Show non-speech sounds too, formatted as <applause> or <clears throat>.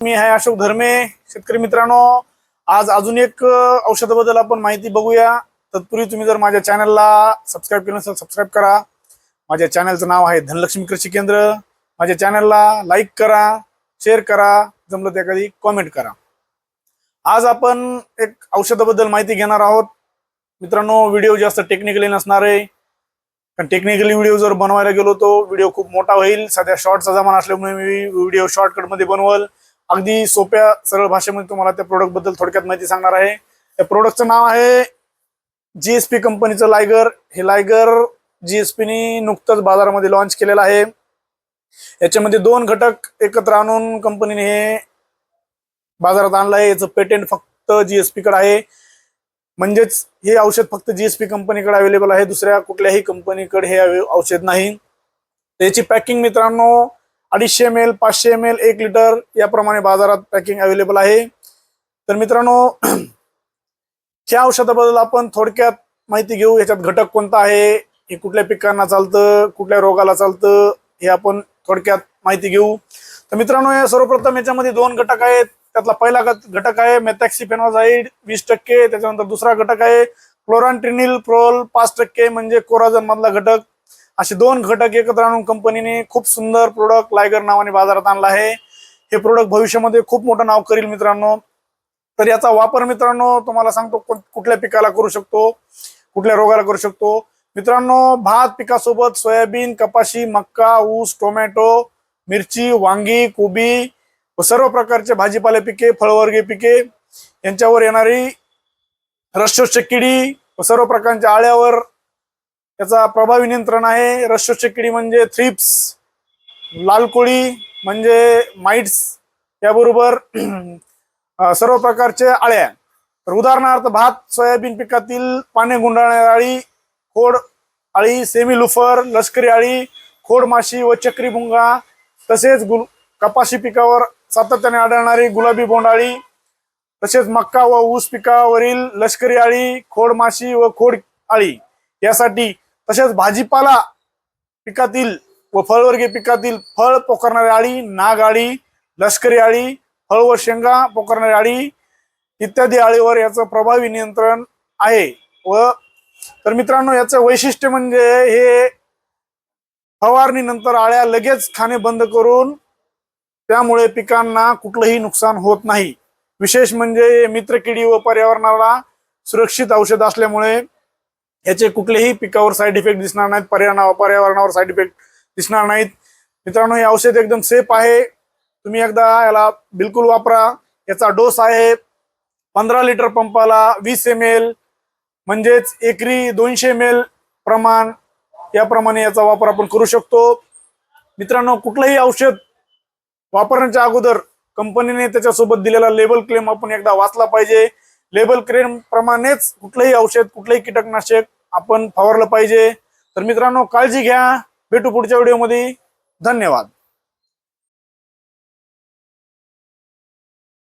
मी आहे अशोक धर्मे. शेतकरी मित्रांनो आज अजून एक औषधाबद्दल आपण माहिती बघूया. तत्पूर्वी तुम्ही जर माझ्या चॅनलला सबस्क्राईब केलं नसेल सबस्क्राईब करा. माझ्या चॅनलचं नाव आहे धनलक्ष्मी कृषी केंद्र. माझ्या चॅनलला लाईक करा शेअर करा जमलं त्या कधी कॉमेंट करा. आज आपण एक औषधाबद्दल माहिती घेणार आहोत. मित्रांनो व्हिडिओ जास्त टेक्निकली नसणार आहे. कारण टेक्निकली व्हिडिओ जर बनवायला गेलो तो व्हिडिओ खूप मोठा होईल. सध्या शॉर्टचा जमाना असल्यामुळे मी व्हिडिओ शॉर्टकटमध्ये बनवल. अगदी सोप्या सरळ भाषेमध्ये तुम्हाला त्या प्रोडक्टबद्दल थोडक्यात माहिती सांगणार आहे. त्या प्रोडक्टचं नाव आहे जीएसपी कंपनीचं लायगर हे लायगर जीएसपीने नुकतंच बाजारामध्ये लॉन्च केलेलं आहे. याच्यामध्ये दोन घटक एकत्र आणून कंपनीने हे बाजारात आणलं आहे. याचं पेटेंट फक्त जीएसपीकडे आहे. म्हणजेच हे औषध फक्त जीएसपी कंपनीकडे अवेलेबल आहे. दुसऱ्या कुठल्याही कंपनीकडे हे औषध नाही. त्याची पॅकिंग मित्रांनो अडीचशे एम एल पाचशे एम एल एक लिटर याप्रमाणे बाजारात पॅकिंग अवेलेबल आहे. तर मित्रांनो <clears throat> ह्या औषधाबद्दल आपण थोडक्यात माहिती घेऊ. याच्यात घटक कोणता आहे? हे कुठल्या पिकांना चालतं? कुठल्या रोगाला चालतं? हे आपण थोडक्यात माहिती घेऊ. तर मित्रांनो या सर्वप्रथम याच्यामध्ये दोन घटक आहेत. त्यातला पहिला घटक आहे मेथॅक्सिफेनॉझाईड वीस टक्के. त्याच्यानंतर दुसरा घटक आहे क्लोरांट्रिनिल प्रोल पाच टक्के. म्हणजे कोराजन मधला घटक. असे दोन घटक एकत्र आणून कंपनीने खूप सुंदर प्रोडक्ट लायगर नावाने बाजारात आणला आहे. हे प्रोडक्ट भविष्यामध्ये खूप मोठं नाव करील मित्रांनो. तर याचा वापर मित्रांनो तुम्हाला सांगतो कु- कुठल्या पिकाला करू शकतो कुठल्या रोगाला करू शकतो. मित्रांनो भात पिकासोबत सोयाबीन कपाशी मक्का ऊस टोमॅटो मिरची वांगी कोबी व सर्व प्रकारचे भाजीपाले पिके फळवर्गीय पिके यांच्यावर येणारी रसशोषक किडी व सर्व प्रकारच्या आळ्यावर याचा प्रभावी नियंत्रण आहे. रसशोषक किडी म्हणजे थ्रिप्स लाल कोळी म्हणजे माइट्स त्याबरोबर सर्व प्रकारचे आळ्या. तर उदाहरणार्थ भात सोयाबीन पिकातील पाने गुंडाळणारी आळी खोड आळी सेमी लुफर लष्करी आळी खोड माशी व चक्री भुंगा तसेच गुल कपाशी पिकावर सातत्याने आढळणारी गुलाबी बोंडाळी तसेच मक्का व ऊस पिकावरील लष्करी आळी खोड माशी व खोड आळी. यासाठी तसेच भाजीपाला पिकातील व फळवर्गीय पिकातील फळ पोखरणारी आळी नाग आळी लष्करी आळी फळ व शेंगा पोखरणारी आळी इत्यादी आळीवर याचं प्रभावी नियंत्रण आहे. व तर मित्रांनो याचं वैशिष्ट्य म्हणजे हे फवारणीनंतर आळ्या लगेच खाणे बंद करून त्यामुळे पिकांना कुठलंही नुकसान होत नाही. विशेष म्हणजे हे मित्रकिडी व पर्यावरणाला सुरक्षित औषध असल्यामुळे याचे कुठलेही पिकावर साईड इफेक्ट दिसणार नाहीत. पर्यावरणा पर्यावरणावर साईड इफेक्ट दिसणार नाहीत. मित्रांनो हे औषध एकदम सेफ आहे. तुम्ही एकदा याला बिलकुल वापरा. याचा डोस आहे पंधरा लिटर पंपाला वीस एम एल म्हणजेच एकरी दोनशे एम एल प्रमाण. याप्रमाणे याचा वापर आपण करू शकतो. मित्रांनो कुठलंही औषध वापरण्याच्या अगोदर कंपनीने त्याच्यासोबत दिलेला लेबल क्लेम आपण एकदा वाचला पाहिजे. लेबल क्रेन प्रमाणेच कुठलंही औषध कुठलंही कीटकनाशक आपण फवारलं पाहिजे. तर मित्रांनो काळजी घ्या. भेटू पुढच्या व्हिडिओमध्ये. धन्यवाद.